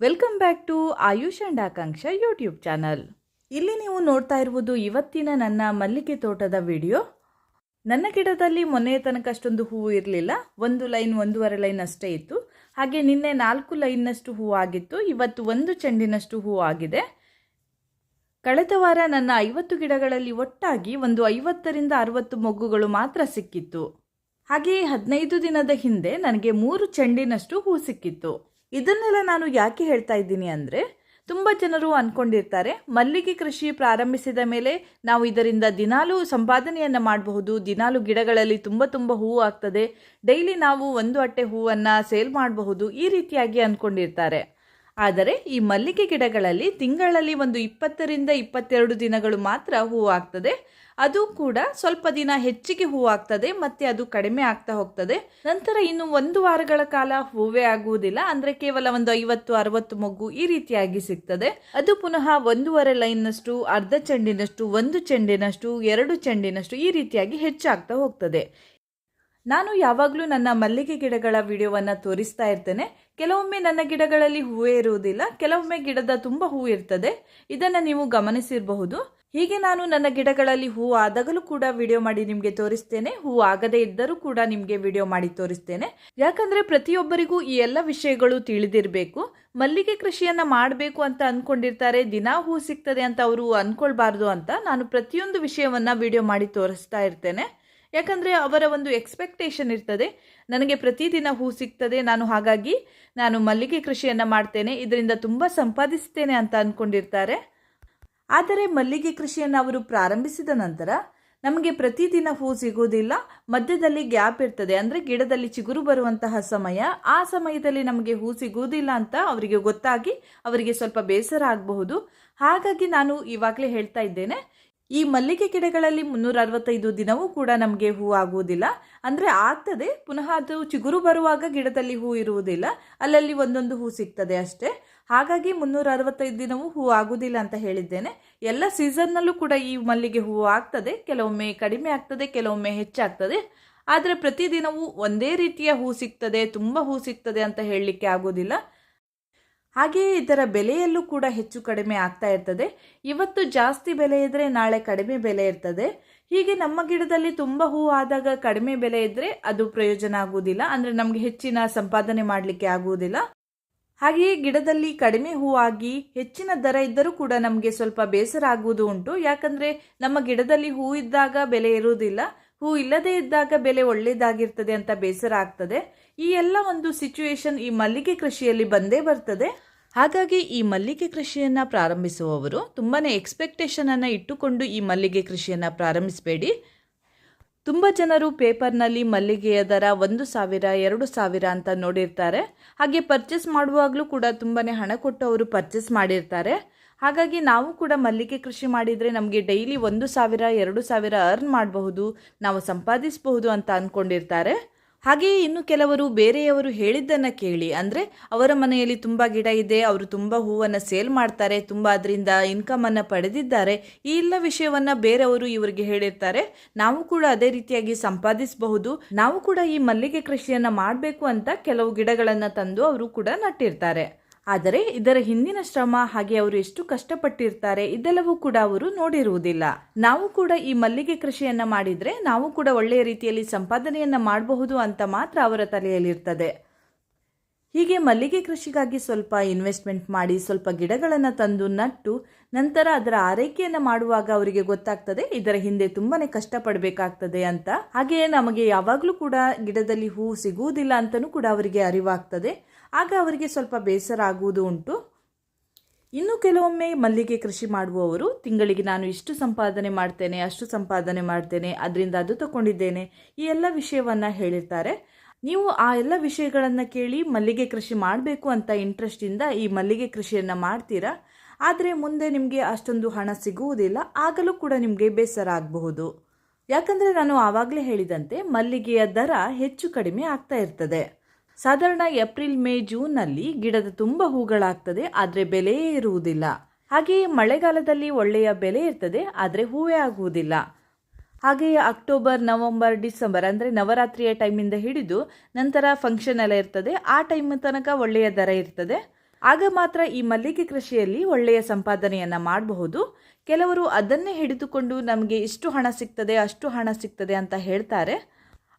Welcome back to Ayush and Akanksha YouTube channel. ಇಲ್ಲಿ ನೀವು ನೋಡ್ತಾ ಇರುವುದು ಇವತ್ತಿನ ನನ್ನ ಮಲ್ಲಿಗೆ ತೋಟದ ವಿಡಿಯೋ. ನನ್ನ ಗಿಡದಲ್ಲಿ ಮೊನ್ನೆ ತನಕ ಅಷ್ಟೊಂದು ಹೂವು ಇರಲಿಲ್ಲ. ಒಂದು ಲೈನ್, ಒಂದೂವರೆ ಲೈನ್ ಅಷ್ಟೇ ಇತ್ತು. ಹಾಗೆ ನಿನ್ನೆ ನಾಲ್ಕು ಲೈನ್ನಷ್ಟು ಹೂವು ಆಗಿತ್ತು. ಇವತ್ತು ಒಂದು ಚೆಂಡಿನಷ್ಟು ಹೂವು ಆಗಿದೆ. ಕಳೆದ ವಾರ ನನ್ನ ಐವತ್ತು ಗಿಡಗಳಲ್ಲಿ ಒಟ್ಟಾಗಿ ಒಂದು ಐವತ್ತರಿಂದ ಅರವತ್ತು ಮೊಗ್ಗುಗಳು ಮಾತ್ರ ಸಿಕ್ಕಿತ್ತು. ಹಾಗೆಯೇ ಹದಿನೈದು ದಿನದ ಹಿಂದೆ ನನಗೆ ಮೂರು ಚೆಂಡಿನಷ್ಟು ಹೂ ಸಿಕ್ಕಿತ್ತು. ಇದನ್ನೆಲ್ಲ ನಾನು ಯಾಕೆ ಹೇಳ್ತಾ ಇದ್ದೀನಿ ಅಂದರೆ ತುಂಬ ಜನರು ಅಂದ್ಕೊಂಡಿರ್ತಾರೆ ಮಲ್ಲಿಗೆ ಕೃಷಿ ಪ್ರಾರಂಭಿಸಿದ ಮೇಲೆ ನಾವು ಇದರಿಂದ ದಿನಾಲೂ ಸಂಪಾದನೆಯನ್ನು ಮಾಡಬಹುದು, ದಿನಾಲೂ ಗಿಡಗಳಲ್ಲಿ ತುಂಬ ತುಂಬ ಹೂವು ಆಗ್ತದೆ, ಡೈಲಿ ನಾವು ಒಂದು ಅಟ್ಟೆ ಹೂವನ್ನು ಸೇಲ್ ಮಾಡಬಹುದು, ಈ ರೀತಿಯಾಗಿ ಅಂದ್ಕೊಂಡಿರ್ತಾರೆ ಆದರೆ ಈ ಮಲ್ಲಿಗೆ ಗಿಡಗಳಲ್ಲಿ ತಿಂಗಳಲ್ಲಿ ಒಂದು ಇಪ್ಪತ್ತರಿಂದ ಇಪ್ಪತ್ತೆರಡು ದಿನಗಳು ಮಾತ್ರ ಹೂವು ಆಗ್ತದೆ ಅದು ಕೂಡ ಸ್ವಲ್ಪ ದಿನ ಹೆಚ್ಚಿಗೆ ಹೂವಾಗ್ತದೆ ಮತ್ತೆ ಅದು ಕಡಿಮೆ ಆಗ್ತಾ ಹೋಗ್ತದೆ. ನಂತರ ಇನ್ನು ಒಂದು ವಾರಗಳ ಕಾಲ ಹೂವೇ ಆಗುವುದಿಲ್ಲ, ಅಂದ್ರೆ ಕೇವಲ ಒಂದು ಐವತ್ತು, ಅರವತ್ತು ಮೊಗ್ಗು ಈ ರೀತಿಯಾಗಿ ಸಿಗ್ತದೆ. ಅದು ಪುನಃ ಒಂದೂವರೆ ಲೈನ್ನಷ್ಟು ಅರ್ಧ ಚೆಂಡಿನಷ್ಟು, ಒಂದು ಚೆಂಡಿನಷ್ಟು, ಎರಡು ಚೆಂಡಿನಷ್ಟು ಈ ರೀತಿಯಾಗಿ ಹೆಚ್ಚಾಗ್ತಾ ಹೋಗ್ತದೆ. ನಾನು ಯಾವಾಗಲೂ ನನ್ನ ಮಲ್ಲಿಗೆ ಗಿಡಗಳ ವಿಡಿಯೋವನ್ನು ತೋರಿಸ್ತಾ ಇರ್ತೇನೆ. ಕೆಲವೊಮ್ಮೆ ನನ್ನ ಗಿಡಗಳಲ್ಲಿ ಹೂವೇ ಇರುವುದಿಲ್ಲ, ಕೆಲವೊಮ್ಮೆ ಗಿಡದ ತುಂಬ ಹೂ ಇರ್ತದೆ. ಇದನ್ನು ನೀವು ಗಮನಿಸಿರಬಹುದು. ಹೀಗೆ ನಾನು ನನ್ನ ಗಿಡಗಳಲ್ಲಿ ಹೂವು ಆದಾಗಲೂ ಕೂಡ ವಿಡಿಯೋ ಮಾಡಿ ನಿಮಗೆ ತೋರಿಸ್ತೇನೆ. ಹೂವು ಆಗದೇ ಇದ್ದರೂ ಕೂಡ ನಿಮಗೆ ವಿಡಿಯೋ ಮಾಡಿ ತೋರಿಸ್ತೇನೆ. ಯಾಕಂದರೆ ಪ್ರತಿಯೊಬ್ಬರಿಗೂ ಈ ಎಲ್ಲ ವಿಷಯಗಳು ತಿಳಿದಿರಬೇಕು. ಮಲ್ಲಿಗೆ ಕೃಷಿಯನ್ನು ಮಾಡಬೇಕು ಅಂತ ಅಂದ್ಕೊಂಡಿರ್ತಾರೆ ದಿನಾ ಹೂ ಸಿಗ್ತದೆ ಅಂತ ಅವರು ಅಂದ್ಕೊಳ್ಬಾರ್ದು ಅಂತ ನಾನು ಪ್ರತಿಯೊಂದು ವಿಷಯವನ್ನು ವಿಡಿಯೋ ಮಾಡಿ ತೋರಿಸ್ತಾ ಇರ್ತೇನೆ. ಯಾಕಂದರೆ ಅವರ ಒಂದು ಎಕ್ಸ್ಪೆಕ್ಟೇಷನ್ ಇರ್ತದೆ. ನನಗೆ ಪ್ರತಿದಿನ ಹೂ ಸಿಗ್ತದೆ. ನಾನು ಹಾಗಾಗಿ ನಾನು ಮಲ್ಲಿಗೆ ಕೃಷಿಯನ್ನು ಮಾಡ್ತೇನೆ. ಇದರಿಂದ ತುಂಬ ಸಂಪಾದಿಸ್ತೇನೆ ಅಂತ ಅಂದ್ಕೊಂಡಿರ್ತಾರೆ ಆದರೆ ಮಲ್ಲಿಗೆ ಕೃಷಿಯನ್ನು ಅವರು ಪ್ರಾರಂಭಿಸಿದ ನಂತರ ನಮಗೆ ಪ್ರತಿದಿನ ಹೂ ಸಿಗುವುದಿಲ್ಲ, ಮಧ್ಯದಲ್ಲಿ ಗ್ಯಾಪ್ ಇರ್ತದೆ. ಅಂದರೆ ಗಿಡದಲ್ಲಿ ಚಿಗುರು ಬರುವಂತಹ ಸಮಯ, ಆ ಸಮಯದಲ್ಲಿ ನಮಗೆ ಹೂ ಸಿಗುವುದಿಲ್ಲ ಅಂತ ಅವರಿಗೆ ಗೊತ್ತಾಗಿ ಅವರಿಗೆ ಸ್ವಲ್ಪ ಬೇಸರ ಆಗಬಹುದು. ಹಾಗಾಗಿ ನಾನು ಇವಾಗಲೇ ಹೇಳ್ತಾ ಇದ್ದೇನೆ, ಈ ಮಲ್ಲಿಗೆ ಗಿಡಗಳಲ್ಲಿ ಮುನ್ನೂರ ಅರವತ್ತೈದು ದಿನವೂ ಕೂಡ ನಮಗೆ ಹೂ ಆಗುವುದಿಲ್ಲ. ಅಂದರೆ ಆಗ್ತದೆ, ಪುನಃ ಅದು ಚಿಗುರು ಬರುವಾಗ ಗಿಡದಲ್ಲಿ ಹೂ ಇರುವುದಿಲ್ಲ. ಅಲ್ಲಲ್ಲಿ ಒಂದೊಂದು ಹೂ ಸಿಗ್ತದೆ ಅಷ್ಟೇ. ಹಾಗಾಗಿ ಮುನ್ನೂರ ಅರವತ್ತೈದು ದಿನವೂ ಹೂ ಆಗುವುದಿಲ್ಲ ಅಂತ ಹೇಳಿದ್ದೇನೆ. ಎಲ್ಲ ಸೀಸನ್ನಲ್ಲೂ ಕೂಡ ಈ ಮಲ್ಲಿಗೆ ಹೂವು ಆಗ್ತದೆ, ಕೆಲವೊಮ್ಮೆ ಕಡಿಮೆ ಆಗ್ತದೆ, ಕೆಲವೊಮ್ಮೆ ಹೆಚ್ಚಾಗ್ತದೆ. ಆದರೆ ಪ್ರತಿದಿನವೂ ಒಂದೇ ರೀತಿಯ ಹೂ ಸಿಗ್ತದೆ, ತುಂಬ ಹೂ ಸಿಗ್ತದೆ ಅಂತ ಹೇಳಲಿಕ್ಕೆ ಆಗೋದಿಲ್ಲ. ಹಾಗೆಯೇ ಇದರ ಬೆಲೆಯಲ್ಲೂ ಕೂಡ ಹೆಚ್ಚು ಕಡಿಮೆ ಆಗ್ತಾ ಇರ್ತದೆ. ಇವತ್ತು ಜಾಸ್ತಿ ಬೆಲೆ ಇದ್ದರೆ ನಾಳೆ ಕಡಿಮೆ ಬೆಲೆ ಇರ್ತದೆ. ಹೀಗೆ ನಮ್ಮ ಗಿಡದಲ್ಲಿ ತುಂಬ ಹೂ ಆದಾಗ ಕಡಿಮೆ ಬೆಲೆ ಇದ್ದರೆ ಅದು ಪ್ರಯೋಜನ ಆಗುವುದಿಲ್ಲ ಅಂದರೆ ನಮಗೆ ಹೆಚ್ಚಿನ ಸಂಪಾದನೆ ಮಾಡಲಿಕ್ಕೆ ಆಗುವುದಿಲ್ಲ ಹಾಗೆಯೇ ಗಿಡದಲ್ಲಿ ಕಡಿಮೆ ಹೂವಾಗಿ ಹೆಚ್ಚಿನ ದರ ಇದ್ದರೂ ಕೂಡ ನಮಗೆ ಸ್ವಲ್ಪ ಬೇಸರ ಆಗುವುದು ಉಂಟು. ಯಾಕಂದ್ರೆ ನಮ್ಮ ಗಿಡದಲ್ಲಿ ಹೂ ಇದ್ದಾಗ ಬೆಲೆ ಇರುವುದಿಲ್ಲ ಹೂ ಇಲ್ಲದೇ ಇದ್ದಾಗ ಬೆಲೆ ಒಳ್ಳೆಯದಾಗಿರ್ತದೆ ಅಂತ ಬೇಸರ ಆಗ್ತದೆ. ಈ ಎಲ್ಲ ಒಂದು ಸಿಚುವೇಶನ್ ಈ ಮಲ್ಲಿಗೆ ಕೃಷಿಯಲ್ಲಿ ಬಂದೇ ಬರ್ತದೆ. ಹಾಗಾಗಿ ಈ ಮಲ್ಲಿಗೆ ಕೃಷಿಯನ್ನು ಪ್ರಾರಂಭಿಸುವವರು ತುಂಬಾ ಎಕ್ಸ್ಪೆಕ್ಟೇಷನನ್ನು ಇಟ್ಟುಕೊಂಡು ಈ ಮಲ್ಲಿಗೆ ಕೃಷಿಯನ್ನ ಪ್ರಾರಂಭಿಸಬೇಡಿ. ತುಂಬ ಜನರು ಪೇಪರ್ನಲ್ಲಿ ಮಲ್ಲಿಗೆಯ ದರ ಒಂದು ಸಾವಿರ, ಎರಡು ಸಾವಿರ ಅಂತ ನೋಡಿರ್ತಾರೆ. ಹಾಗೆ ಪರ್ಚೇಸ್ ಮಾಡುವಾಗಲೂ ಕೂಡ ತುಂಬಾ ಹಣ ಕೊಟ್ಟು ಅವರು ಪರ್ಚೇಸ್ ಮಾಡಿರ್ತಾರೆ. ಹಾಗಾಗಿ ನಾವು ಕೂಡ ಮಲ್ಲಿಗೆ ಕೃಷಿ ಮಾಡಿದರೆ ನಮಗೆ ಡೈಲಿ ಒಂದು ಸಾವಿರ, ಎರಡು ಸಾವಿರ ಅರ್ನ್ ಮಾಡಬಹುದು, ನಾವು ಸಂಪಾದಿಸಬಹುದು ಅಂತ ಅಂದ್ಕೊಂಡಿರ್ತಾರೆ ಹಾಗೆಯೇ ಇನ್ನು ಕೆಲವರು ಬೇರೆಯವರು ಹೇಳಿದ್ದನ್ನು ಕೇಳಿ, ಅಂದರೆ ಅವರ ಮನೆಯಲ್ಲಿ ತುಂಬ ಗಿಡ ಇದೆ, ಅವರು ತುಂಬ ಹೂವನ್ನು ಸೇಲ್ ಮಾಡ್ತಾರೆ, ತುಂಬ ಅದರಿಂದ ಇನ್ಕಮನ್ನು ಪಡೆದಿದ್ದಾರೆ, ಈ ಎಲ್ಲ ವಿಷಯವನ್ನು ಬೇರೆಯವರು ಇವರಿಗೆ ಹೇಳಿರ್ತಾರೆ. ನಾವು ಕೂಡ ಅದೇ ರೀತಿಯಾಗಿ ಸಂಪಾದಿಸಬಹುದು, ನಾವು ಕೂಡ ಈ ಮಲ್ಲಿಗೆ ಕೃಷಿಯನ್ನು ಮಾಡಬೇಕು ಅಂತ ಕೆಲವು ಗಿಡಗಳನ್ನು ತಂದು ಅವರು ಕೂಡ ನಟ್ಟಿರ್ತಾರೆ. ಆದರೆ ಇದರ ಹಿಂದಿನ ಶ್ರಮ ಹಾಗೆ ಅವರು ಎಷ್ಟು ಕಷ್ಟಪಟ್ಟಿರ್ತಾರೆ ಇದೆಲ್ಲವೂ ಕೂಡ ಅವರು ನೋಡಿರುವುದಿಲ್ಲ. ನಾವು ಕೂಡ ಈ ಮಲ್ಲಿಗೆ ಕೃಷಿಯನ್ನ ಮಾಡಿದ್ರೆ ನಾವು ಕೂಡ ಒಳ್ಳೆಯ ರೀತಿಯಲ್ಲಿ ಸಂಪಾದನೆಯನ್ನ ಮಾಡಬಹುದು ಅಂತ ಮಾತ್ರ ಅವರ ತಲೆಯಲ್ಲಿರ್ತದೆ. ಹೀಗೆ ಮಲ್ಲಿಗೆ ಕೃಷಿಗಾಗಿ ಸ್ವಲ್ಪ ಇನ್ವೆಸ್ಟ್ಮೆಂಟ್ ಮಾಡಿ ಸ್ವಲ್ಪ ಗಿಡಗಳನ್ನು ತಂದು ನಟ್ಟು ನಂತರ ಅದರ ಆರೈಕೆಯನ್ನು ಮಾಡುವಾಗ ಅವರಿಗೆ ಗೊತ್ತಾಗ್ತದೆ ಇದರ ಹಿಂದೆ ತುಂಬಾನೇ ಕಷ್ಟಪಡಬೇಕಾಗ್ತದೆ ಅಂತ. ಹಾಗೆಯೇ ನಮಗೆ ಯಾವಾಗಲೂ ಕೂಡ ಗಿಡದಲ್ಲಿ ಹೂ ಸಿಗುವುದಿಲ್ಲ ಅಂತಲೂ ಕೂಡ ಅವರಿಗೆ ಅರಿವಾಗ್ತದೆ. ಆಗ ಅವರಿಗೆ ಸ್ವಲ್ಪ ಬೇಸರ ಆಗುವುದು ಉಂಟು. ಇನ್ನು ಕೆಲವೊಮ್ಮೆ ಮಲ್ಲಿಗೆ ಕೃಷಿ ಮಾಡುವವರು, ತಿಂಗಳಿಗೆ ನಾನು ಇಷ್ಟು ಸಂಪಾದನೆ ಮಾಡ್ತೇನೆ, ಅಷ್ಟು ಸಂಪಾದನೆ ಮಾಡ್ತೇನೆ, ಅದರಿಂದ ಅದು ತಗೊಂಡಿದ್ದೇನೆ, ಈ ಎಲ್ಲ ವಿಷಯವನ್ನು ಹೇಳಿರ್ತಾರೆ. ನೀವು ಆ ಎಲ್ಲ ವಿಷಯಗಳನ್ನು ಕೇಳಿ ಮಲ್ಲಿಗೆ ಕೃಷಿ ಮಾಡಬೇಕು ಅಂತ ಇಂಟ್ರೆಸ್ಟಿಂದ ಈ ಮಲ್ಲಿಗೆ ಕೃಷಿಯನ್ನು ಮಾಡ್ತೀರಾ? ಆದರೆ ಮುಂದೆ ನಿಮಗೆ ಅಷ್ಟೊಂದು ಹಣ ಸಿಗುವುದಿಲ್ಲ, ಆಗಲೂ ಕೂಡ ನಿಮಗೆ ಬೇಸರ ಆಗಬಹುದು. ಯಾಕಂದರೆ ನಾನು ಆವಾಗಲೇ ಹೇಳಿದಂತೆ ಮಲ್ಲಿಗೆಯ ದರ ಹೆಚ್ಚು ಕಡಿಮೆ ಆಗ್ತಾ ಇರ್ತದೆ. ಸಾಧಾರಣ ಏಪ್ರಿಲ್, ಮೇ, ಜೂನ್ನಲ್ಲಿ ಗಿಡದ ತುಂಬ ಹೂಗಳಾಗ್ತದೆ, ಆದರೆ ಬೆಲೆಯೇ ಇರುವುದಿಲ್ಲ ಹಾಗೆಯೇ ಮಳೆಗಾಲದಲ್ಲಿ ಒಳ್ಳೆಯ ಬೆಲೆ ಇರ್ತದೆ, ಆದರೆ ಹೂವೇ ಆಗುವುದಿಲ್ಲ. ಹಾಗೆಯೇ ಅಕ್ಟೋಬರ್, ನವಂಬರ್, ಡಿಸೆಂಬರ್ ಅಂದರೆ ನವರಾತ್ರಿಯ ಟೈಮಿಂದ ಹಿಡಿದು ನಂತರ ಫಂಕ್ಷನ್ ಎಲ್ಲ ಇರ್ತದೆ, ಆ ಟೈಮ್ ತನಕ ಒಳ್ಳೆಯ ದರ ಇರ್ತದೆ. ಆಗ ಮಾತ್ರ ಈ ಮಲ್ಲಿಗೆ ಕೃಷಿಯಲ್ಲಿ ಒಳ್ಳೆಯ ಸಂಪಾದನೆಯನ್ನು ಮಾಡಬಹುದು. ಕೆಲವರು ಅದನ್ನೇ ಹಿಡಿದುಕೊಂಡು ನಮಗೆ ಇಷ್ಟು ಹಣ ಸಿಗ್ತದೆ, ಅಷ್ಟು ಹಣ ಸಿಗ್ತದೆ ಅಂತ ಹೇಳ್ತಾರೆ.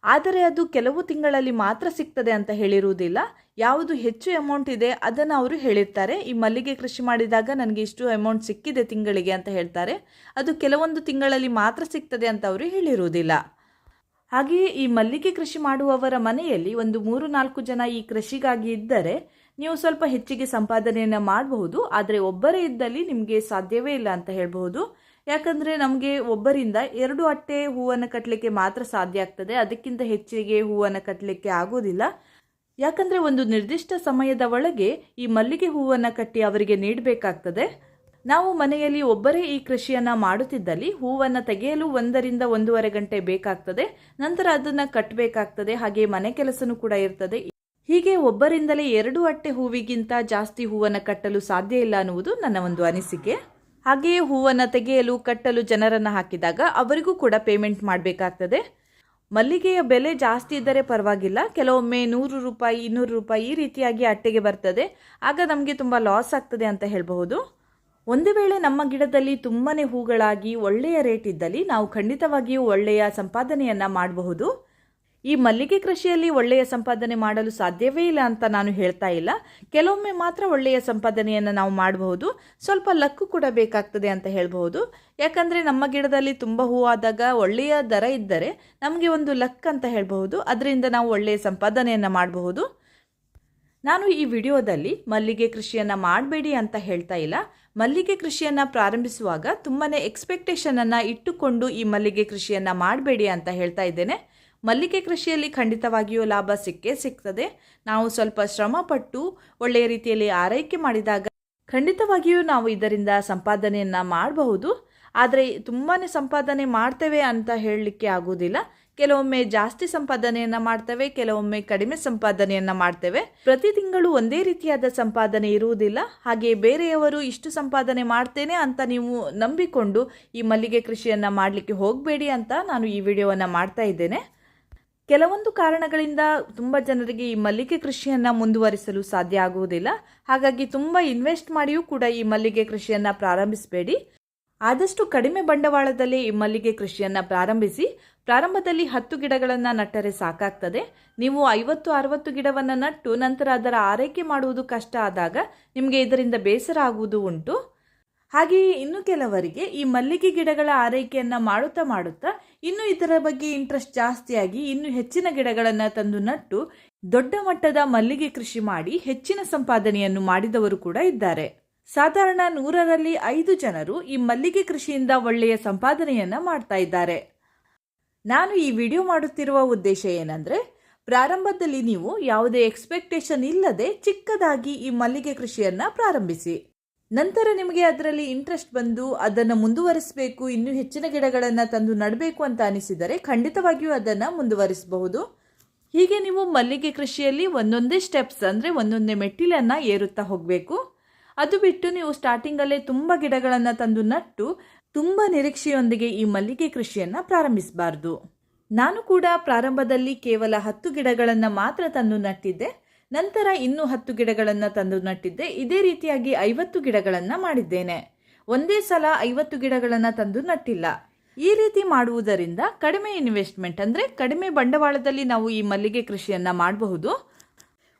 ಆದರೆ ಅದು ಕೆಲವು ತಿಂಗಳಲ್ಲಿ ಮಾತ್ರ ಸಿಗ್ತದೆ ಅಂತ ಹೇಳಿರುವುದಿಲ್ಲ. ಯಾವುದು ಹೆಚ್ಚು ಅಮೌಂಟ್ ಇದೆ ಅದನ್ನು ಅವರು ಹೇಳಿರ್ತಾರೆ. ಈ ಮಲ್ಲಿಗೆ ಕೃಷಿ ಮಾಡಿದಾಗ ನನಗೆ ಇಷ್ಟು ಅಮೌಂಟ್ ಸಿಕ್ಕಿದೆ ತಿಂಗಳಿಗೆ ಅಂತ ಹೇಳ್ತಾರೆ. ಅದು ಕೆಲವೊಂದು ತಿಂಗಳಲ್ಲಿ ಮಾತ್ರ ಸಿಗ್ತದೆ ಅಂತ ಅವರು ಹೇಳಿರುವುದಿಲ್ಲ. ಹಾಗೆಯೇ ಈ ಮಲ್ಲಿಗೆ ಕೃಷಿ ಮಾಡುವವರ ಮನೆಯಲ್ಲಿ ಒಂದು ಮೂರು ನಾಲ್ಕು ಜನ ಈ ಕೃಷಿಗಾಗಿ ಇದ್ದರೆ ನೀವು ಸ್ವಲ್ಪ ಹೆಚ್ಚಿಗೆ ಸಂಪಾದನೆಯನ್ನು ಮಾಡಬಹುದು. ಆದರೆ ಒಬ್ಬರೇ ಇದ್ದಲ್ಲಿ ನಿಮಗೆ ಸಾಧ್ಯವೇ ಇಲ್ಲ ಅಂತ ಹೇಳಬಹುದು. ಯಾಕಂದರೆ ನಮಗೆ ಒಬ್ಬರಿಂದ ಎರಡು ಅಟ್ಟೆ ಹೂವನ್ನು ಕಟ್ಟಲಿಕ್ಕೆ ಮಾತ್ರ ಸಾಧ್ಯ ಆಗ್ತದೆ. ಅದಕ್ಕಿಂತ ಹೆಚ್ಚಿಗೆ ಹೂವನ್ನು ಕಟ್ಟಲಿಕ್ಕೆ ಆಗೋದಿಲ್ಲ. ಯಾಕಂದರೆ ಒಂದು ನಿರ್ದಿಷ್ಟ ಸಮಯದ ಒಳಗೆ ಈ ಮಲ್ಲಿಗೆ ಹೂವನ್ನು ಕಟ್ಟಿ ಅವರಿಗೆ ನೀಡಬೇಕಾಗ್ತದೆ. ನಾವು ಮನೆಯಲ್ಲಿ ಒಬ್ಬರೇ ಈ ಕೃಷಿಯನ್ನು ಮಾಡುತ್ತಿದ್ದಲ್ಲಿ ಹೂವನ್ನು ತೆಗೆಯಲು ಒಂದರಿಂದ ಒಂದೂವರೆ ಗಂಟೆ ಬೇಕಾಗ್ತದೆ. ನಂತರ ಅದನ್ನು ಕಟ್ಟಬೇಕಾಗ್ತದೆ ಹಾಗೆ ಮನೆ ಕೆಲಸನೂ ಕೂಡ ಇರ್ತದೆ. ಹೀಗೆ ಒಬ್ಬರಿಂದಲೇ ಎರಡು ಅಟ್ಟೆ ಹೂವಿಗಿಂತ ಜಾಸ್ತಿ ಹೂವನ್ನು ಕಟ್ಟಲು ಸಾಧ್ಯ ಇಲ್ಲ ಅನ್ನುವುದು ನನ್ನ ಒಂದು ಅನಿಸಿಕೆ. ಹಾಗೆಯೇ ಹೂವನ್ನು ತೆಗೆಯಲು, ಕಟ್ಟಲು ಜನರನ್ನು ಹಾಕಿದಾಗ ಅವರಿಗೂ ಕೂಡ ಪೇಮೆಂಟ್ ಮಾಡಬೇಕಾಗ್ತದೆ. ಮಲ್ಲಿಗೆಯ ಬೆಲೆ ಜಾಸ್ತಿ ಇದ್ದರೆ ಪರವಾಗಿಲ್ಲ. ಕೆಲವೊಮ್ಮೆ ನೂರು ರೂಪಾಯಿ, ಇನ್ನೂರು ರೂಪಾಯಿ ಈ ರೀತಿಯಾಗಿ ಅಟ್ಟೆಗೆ ಬರ್ತದೆ. ಆಗ ನಮಗೆ ತುಂಬ ಲಾಸ್ ಆಗ್ತದೆ ಅಂತ ಹೇಳಬಹುದು. ಒಂದು ವೇಳೆ ನಮ್ಮ ಗಿಡದಲ್ಲಿ ತುಂಬಾ ಹೂಗಳಾಗಿ ಒಳ್ಳೆಯ ರೇಟ್ ಇದ್ದಲ್ಲಿ ನಾವು ಖಂಡಿತವಾಗಿಯೂ ಒಳ್ಳೆಯ ಸಂಪಾದನೆಯನ್ನು ಮಾಡಬಹುದು. ಈ ಮಲ್ಲಿಗೆ ಕೃಷಿಯಲ್ಲಿ ಒಳ್ಳೆಯ ಸಂಪಾದನೆ ಮಾಡಲು ಸಾಧ್ಯವೇ ಇಲ್ಲ ಅಂತ ನಾನು ಹೇಳ್ತಾ ಇಲ್ಲ. ಕೆಲವೊಮ್ಮೆ ಮಾತ್ರ ಒಳ್ಳೆಯ ಸಂಪಾದನೆಯನ್ನು ನಾವು ಮಾಡಬಹುದು. ಸ್ವಲ್ಪ ಲಕ್ಕು ಕೂಡ ಬೇಕಾಗ್ತದೆ ಅಂತ ಹೇಳಬಹುದು. ಯಾಕಂದರೆ ನಮ್ಮ ಗಿಡದಲ್ಲಿ ತುಂಬ ಹೂವಾದಾಗ ಒಳ್ಳೆಯ ದರ ಇದ್ದರೆ ನಮಗೆ ಒಂದು ಲಕ್ ಅಂತ ಹೇಳಬಹುದು. ಅದರಿಂದ ನಾವು ಒಳ್ಳೆಯ ಸಂಪಾದನೆಯನ್ನು ಮಾಡಬಹುದು. ನಾನು ಈ ವಿಡಿಯೋದಲ್ಲಿ ಮಲ್ಲಿಗೆ ಕೃಷಿಯನ್ನು ಮಾಡಬೇಡಿ ಅಂತ ಹೇಳ್ತಾ ಇಲ್ಲ. ಮಲ್ಲಿಗೆ ಕೃಷಿಯನ್ನು ಪ್ರಾರಂಭಿಸುವಾಗ ತುಂಬಾ ಎಕ್ಸ್ಪೆಕ್ಟೇಷನನ್ನು ಇಟ್ಟುಕೊಂಡು ಈ ಮಲ್ಲಿಗೆ ಕೃಷಿಯನ್ನು ಮಾಡಬೇಡಿ ಅಂತ ಹೇಳ್ತಾ ಇದ್ದೇನೆ. ಮಲ್ಲಿಗೆ ಕೃಷಿಯಲ್ಲಿ ಖಂಡಿತವಾಗಿಯೂ ಲಾಭ ಸಿಕ್ಕೇ ಸಿಗ್ತದೆ. ನಾವು ಸ್ವಲ್ಪ ಶ್ರಮಪಟ್ಟು ಒಳ್ಳೆಯ ರೀತಿಯಲ್ಲಿ ಆರೈಕೆ ಮಾಡಿದಾಗ ಖಂಡಿತವಾಗಿಯೂ ನಾವು ಇದರಿಂದ ಸಂಪಾದನೆಯನ್ನು ಮಾಡಬಹುದು. ಆದರೆ ತುಂಬಾ ಸಂಪಾದನೆ ಮಾಡ್ತೇವೆ ಅಂತ ಹೇಳಲಿಕ್ಕೆ ಆಗೋದಿಲ್ಲ ಕೆಲವೊಮ್ಮೆ ಜಾಸ್ತಿ ಸಂಪಾದನೆಯನ್ನು ಮಾಡ್ತೇವೆ, ಕೆಲವೊಮ್ಮೆ ಕಡಿಮೆ ಸಂಪಾದನೆಯನ್ನು ಮಾಡ್ತೇವೆ. ಪ್ರತಿ ತಿಂಗಳು ಒಂದೇ ರೀತಿಯಾದ ಸಂಪಾದನೆ ಇರುವುದಿಲ್ಲ. ಹಾಗೆ ಬೇರೆಯವರು ಇಷ್ಟು ಸಂಪಾದನೆ ಮಾಡ್ತೇನೆ ಅಂತ ನೀವು ನಂಬಿಕೊಂಡು ಈ ಮಲ್ಲಿಗೆ ಕೃಷಿಯನ್ನು ಮಾಡಲಿಕ್ಕೆ ಹೋಗಬೇಡಿ ಅಂತ ನಾನು ಈ ವಿಡಿಯೋವನ್ನು ಮಾಡ್ತಾ ಇದ್ದೇನೆ. ಕೆಲವೊಂದು ಕಾರಣಗಳಿಂದ ತುಂಬ ಜನರಿಗೆ ಈ ಮಲ್ಲಿಗೆ ಕೃಷಿಯನ್ನು ಮುಂದುವರಿಸಲು ಸಾಧ್ಯ ಆಗುವುದಿಲ್ಲ. ಹಾಗಾಗಿ ತುಂಬ ಇನ್ವೆಸ್ಟ್ ಮಾಡಿಯೂ ಕೂಡ ಈ ಮಲ್ಲಿಗೆ ಕೃಷಿಯನ್ನು ಪ್ರಾರಂಭಿಸಬೇಡಿ. ಆದಷ್ಟು ಕಡಿಮೆ ಬಂಡವಾಳದಲ್ಲಿ ಈ ಮಲ್ಲಿಗೆ ಕೃಷಿಯನ್ನು ಪ್ರಾರಂಭಿಸಿ, ಪ್ರಾರಂಭದಲ್ಲಿ ಹತ್ತು ಗಿಡಗಳನ್ನು ನಟ್ಟರೆ ಸಾಕಾಗ್ತದೆ. ನೀವು ಐವತ್ತು, ಅರವತ್ತು ಗಿಡವನ್ನು ನಟ್ಟು ನಂತರ ಅದರ ಆರೈಕೆ ಮಾಡುವುದು ಕಷ್ಟ ಆದಾಗ ನಿಮಗೆ ಇದರಿಂದ ಬೇಸರ ಆಗುವುದು ಉಂಟು. ಹಾಗೆಯೇ ಇನ್ನು ಕೆಲವರಿಗೆ ಈ ಮಲ್ಲಿಗೆ ಗಿಡಗಳ ಆರೈಕೆಯನ್ನು ಮಾಡುತ್ತಾ ಮಾಡುತ್ತಾ ಇನ್ನು ಇದರ ಬಗ್ಗೆ ಇಂಟ್ರೆಸ್ಟ್ ಜಾಸ್ತಿಯಾಗಿ ಇನ್ನು ಹೆಚ್ಚಿನ ಗಿಡಗಳನ್ನು ತಂದು ನಟ್ಟು ದೊಡ್ಡ ಮಟ್ಟದ ಮಲ್ಲಿಗೆ ಕೃಷಿ ಮಾಡಿ ಹೆಚ್ಚಿನ ಸಂಪಾದನೆಯನ್ನು ಮಾಡಿದವರು ಕೂಡ ಇದ್ದಾರೆ. ಸಾಧಾರಣ ನೂರರಲ್ಲಿ ಐದು ಜನರು ಈ ಮಲ್ಲಿಗೆ ಕೃಷಿಯಿಂದ ಒಳ್ಳೆಯ ಸಂಪಾದನೆಯನ್ನು ಮಾಡ್ತಾ ಇದ್ದಾರೆ. ನಾನು ಈ ವಿಡಿಯೋ ಮಾಡುತ್ತಿರುವ ಉದ್ದೇಶ ಏನಂದರೆ, ಪ್ರಾರಂಭದಲ್ಲಿ ನೀವು ಯಾವುದೇ ಎಕ್ಸ್ಪೆಕ್ಟೇಷನ್ ಇಲ್ಲದೆ ಚಿಕ್ಕದಾಗಿ ಈ ಮಲ್ಲಿಗೆ ಕೃಷಿಯನ್ನು ಪ್ರಾರಂಭಿಸಿ. ನಂತರ ನಿಮಗೆ ಅದರಲ್ಲಿ ಇಂಟ್ರೆಸ್ಟ್ ಬಂದು ಅದನ್ನು ಮುಂದುವರಿಸಬೇಕು, ಇನ್ನೂ ಹೆಚ್ಚಿನ ಗಿಡಗಳನ್ನು ತಂದು ನಡಬೇಕು ಅಂತ ಅನಿಸಿದರೆ ಖಂಡಿತವಾಗಿಯೂ ಅದನ್ನು ಮುಂದುವರಿಸಬಹುದು. ಹೀಗೆ ನೀವು ಮಲ್ಲಿಗೆ ಕೃಷಿಯಲ್ಲಿ ಒಂದೊಂದೇ ಸ್ಟೆಪ್ಸ್ ಅಂದರೆ ಒಂದೊಂದೇ ಮೆಟ್ಟಿಲನ್ನು ಏರುತ್ತಾ ಹೋಗಬೇಕು. ಅದು ಬಿಟ್ಟು ನೀವು ಸ್ಟಾರ್ಟಿಂಗಲ್ಲೇ ತುಂಬ ಗಿಡಗಳನ್ನು ತಂದು ನಟ್ಟು ತುಂಬ ನಿರೀಕ್ಷೆಯೊಂದಿಗೆ ಈ ಮಲ್ಲಿಗೆ ಕೃಷಿಯನ್ನು ಪ್ರಾರಂಭಿಸಬಾರ್ದು. ನಾನು ಕೂಡ ಪ್ರಾರಂಭದಲ್ಲಿ ಕೇವಲ ಹತ್ತು ಗಿಡಗಳನ್ನು ಮಾತ್ರ ತಂದು ನಟ್ಟಿದ್ದೆ. ನಂತರ ಇನ್ನೂ ಹತ್ತು ಗಿಡಗಳನ್ನು ತಂದು ನಟ್ಟಿದ್ದೆ. ಇದೇ ರೀತಿಯಾಗಿ ಐವತ್ತು ಗಿಡಗಳನ್ನು ಮಾಡಿದ್ದೇನೆ. ಒಂದೇ ಸಲ ಐವತ್ತು ಗಿಡಗಳನ್ನು ತಂದು ನಟ್ಟಿಲ್ಲ. ಈ ರೀತಿ ಮಾಡುವುದರಿಂದ ಕಡಿಮೆ ಇನ್ವೆಸ್ಟ್ಮೆಂಟ್ ಅಂದರೆ ಕಡಿಮೆ ಬಂಡವಾಳದಲ್ಲಿ ನಾವು ಈ ಮಲ್ಲಿಗೆ ಕೃಷಿಯನ್ನು ಮಾಡಬಹುದು.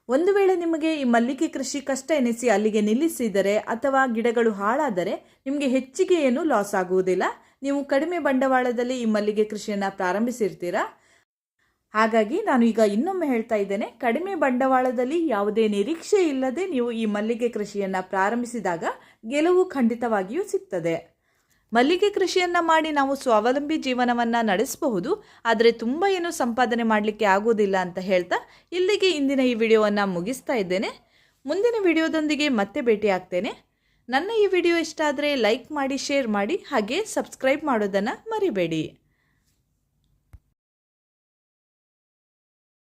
ಒಂದು ವೇಳೆ ನಿಮಗೆ ಈ ಮಲ್ಲಿಗೆ ಕೃಷಿ ಕಷ್ಟ ಎನಿಸಿ ಅಲ್ಲಿಗೆ ನಿಲ್ಲಿಸಿದರೆ ಅಥವಾ ಗಿಡಗಳು ಹಾಳಾದರೆ ನಿಮಗೆ ಹೆಚ್ಚಿಗೆ ಏನು ಲಾಸ್ ಆಗುವುದಿಲ್ಲ. ನೀವು ಕಡಿಮೆ ಬಂಡವಾಳದಲ್ಲಿ ಈ ಮಲ್ಲಿಗೆ ಕೃಷಿಯನ್ನು ಪ್ರಾರಂಭಿಸಿರ್ತೀರಾ? ಹಾಗಾಗಿ ನಾನು ಈಗ ಇನ್ನೊಮ್ಮೆ ಹೇಳ್ತಾ ಇದ್ದೇನೆ, ಕಡಿಮೆ ಬಂಡವಾಳದಲ್ಲಿ ಯಾವುದೇ ನಿರೀಕ್ಷೆ ಇಲ್ಲದೆ ನೀವು ಈ ಮಲ್ಲಿಗೆ ಕೃಷಿಯನ್ನು ಪ್ರಾರಂಭಿಸಿದಾಗ ಗೆಲುವು ಖಂಡಿತವಾಗಿಯೂ ಸಿಗ್ತದೆ. ಮಲ್ಲಿಗೆ ಕೃಷಿಯನ್ನು ಮಾಡಿ ನಾವು ಸ್ವಾವಲಂಬಿ ಜೀವನವನ್ನು ನಡೆಸಬಹುದು, ಆದರೆ ತುಂಬ ಏನು ಸಂಪಾದನೆ ಮಾಡಲಿಕ್ಕೆ ಆಗೋದಿಲ್ಲ ಅಂತ ಹೇಳ್ತಾ ಇಲ್ಲಿಗೆ ಇಂದಿನ ಈ ವಿಡಿಯೋವನ್ನು ಮುಗಿಸ್ತಾ ಇದ್ದೇನೆ. ಮುಂದಿನ ವಿಡಿಯೋದೊಂದಿಗೆ ಮತ್ತೆ ಭೇಟಿ ಆಗ್ತೇನೆ ನನ್ನ ಈ ವಿಡಿಯೋ ಇಷ್ಟ ಆದರೆ ಲೈಕ್ ಮಾಡಿ, ಶೇರ್ ಮಾಡಿ, ಹಾಗೆ ಸಬ್ಸ್ಕ್ರೈಬ್ ಮಾಡೋದನ್ನು ಮರಿಬೇಡಿ.